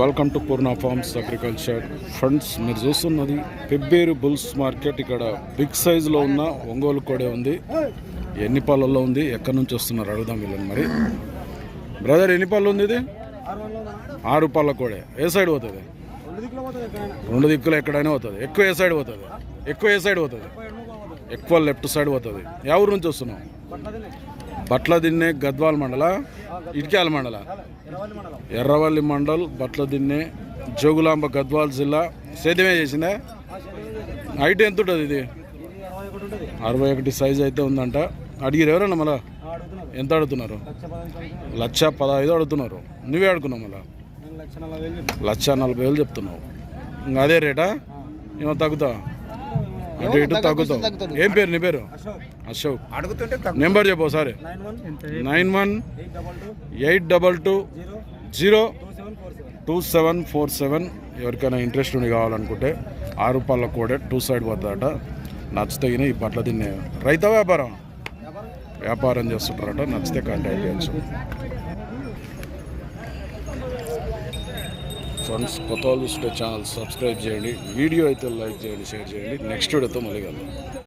Welcome to Purna farms agriculture friends మీరు చూస్తున్నది Pebbair bulls market. ఇక్కడ బిగ్ సైజులో ఉన్న ఒంగోలు కోడే ఉంది. ఎన్ని పళ్ళల్లో ఉంది? ఎక్కడి నుంచి వస్తున్నారు? అడుగుదాం వీళ్ళని మరి. బ్రదర్ ఎన్ని పళ్ళు ఉంది ఇది? ఆరు పళ్ళ కోడే. ఏ సైడ్ పోతుంది? రెండు దిక్కులు ఎక్కడైనా పోతుంది. ఎక్కువ ఏ సైడ్ పోతుంది? ఎక్కువ ఏ సైడ్ పోతుంది? ఎక్కువ లెఫ్ట్ సైడ్ పోతుంది. ఎవరి నుంచి వస్తున్నాం బట్లదిన్నె గద్వాల్ మండల ఇటుక్యాల మండల. ఎర్రవల్లి మండల్ బట్లదిన్నె జోగులాంబ గద్వాల్ జిల్లా. సేద్యమే చేసిందా? హైట్ ఎంత ఉంటుంది ఇది? అరవై ఒకటి సైజ్ అయితే ఉందంట. అడిగిరు ఎవరన్నా మళ్ళా? ఎంత అడుగుతున్నారు? లక్ష పదహైదు అడుగుతున్నారు. నువ్వే అడుగున్నావు మళ్ళా? లక్ష నలభై వేలు చెప్తున్నావు. ఇంకా అదే రేటా? ఏమో తగ్గుతా అటు ఇటు తగ్గుతావు. ఏం పేరు నీ పేరు? అశోక్. అడుగుతుంటే నెంబర్ చెప్పు ఒకసారి. Nine one eight double two zero two seven four seven. ఎవరికైనా ఇంట్రెస్ట్ ఉండి కావాలనుకుంటే ఆరు రూపాయల కోడే టూ సైడ్ పోతుందట. నచ్చితే ఈ పట్ల తిన్నే. రైత వ్యాపారం? వ్యాపారం? చేస్తుంటారట. నచ్చితే కాంటాక్ట్ చేయొచ్చు. ఫ్రెండ్స్ కొత్త వాళ్ళు ఛానల్ సబ్స్క్రైబ్ చేయండి. వీడియో అయితే లైక్ చేయండి షేర్ చేయండి. నెక్స్ట్ వీడియోతో మళ్ళీ కలుద్దాం.